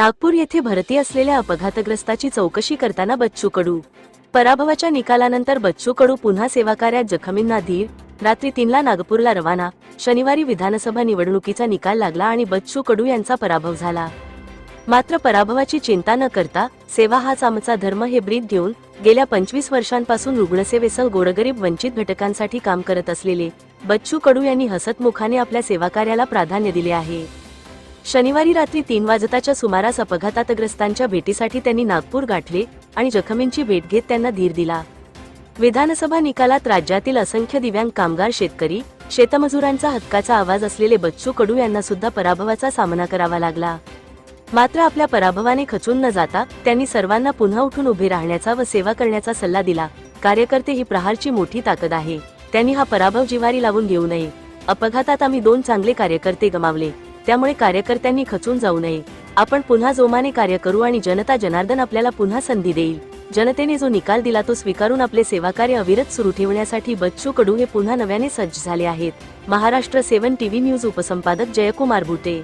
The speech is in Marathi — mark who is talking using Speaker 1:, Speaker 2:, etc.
Speaker 1: नागपूर येथे भरती असलेल्या अपघातग्रस्ताची चौकशी करताना बच्चू कडू. पराभवाच्या निकालानंतर बच्चू कडू पुन्हा सेवाकार्यात जखमींना धीर. रात्री तीनला नागपूरला रवाना. शनिवारी विधानसभा निवडणुकीचा निकाल लागला आणि बच्चू कडू यांचा पराभव झाला. मात्र पराभवाची चिंता न करता सेवा हाच आमचा धर्म हे ब्रीद घेऊन गेल्या पंचवीस वर्षांपासून रुग्णसेवेसह गोरगरीब वंचित घटकांसाठी काम करत असलेले बच्चू कडू यांनी हसतमुखाने आपल्या सेवाकार्याला प्राधान्य दिले आहे. शनिवारी रात्री तीन वाजताच्या सुमारास अपघातातग्रस्तांच्या भेटीसाठी त्यांनी नागपूर गाठले आणि जखमींची भेट घेत त्यांना धीर दिला. विधानसभा निकालात राज्यातील असंख्य दिव्यांग कामगार शेतकरी शेतमजुरांचा हक्काचा आवाज असलेले बच्चू कडू यांना सुद्धा पराभवाचा सामना करावा लागला. मात्र आपल्या पराभवाने खचून न जाता त्यांनी सर्वांना पुन्हा उठून उभे राहण्याचा व सेवा करण्याचा सल्ला दिला. कार्यकर्ते ही प्रहारची मोठी ताकद आहे. त्यांनी हा पराभव जिवारी लावून घेऊ नये. अपघातात आम्ही दोन चांगले कार्यकर्ते गमावले. त्यामुळे कार्यकर्त्यांनी खचून जाऊ नये. आपण पुन्हा जोमाने कार्य करू आणि जनता जनार्दन आपल्याला पुन्हा संधी देईल. जनतेने जो निकाल दिला तो स्वीकारून आपले सेवाकार्य अविरत सुरू ठेवण्यासाठी बच्चू कडू हे पुन्हा नव्याने सज्ज झाले आहेत. महाराष्ट्र सेवन टीव्ही न्यूज उपसंपादक जयकुमार बुटे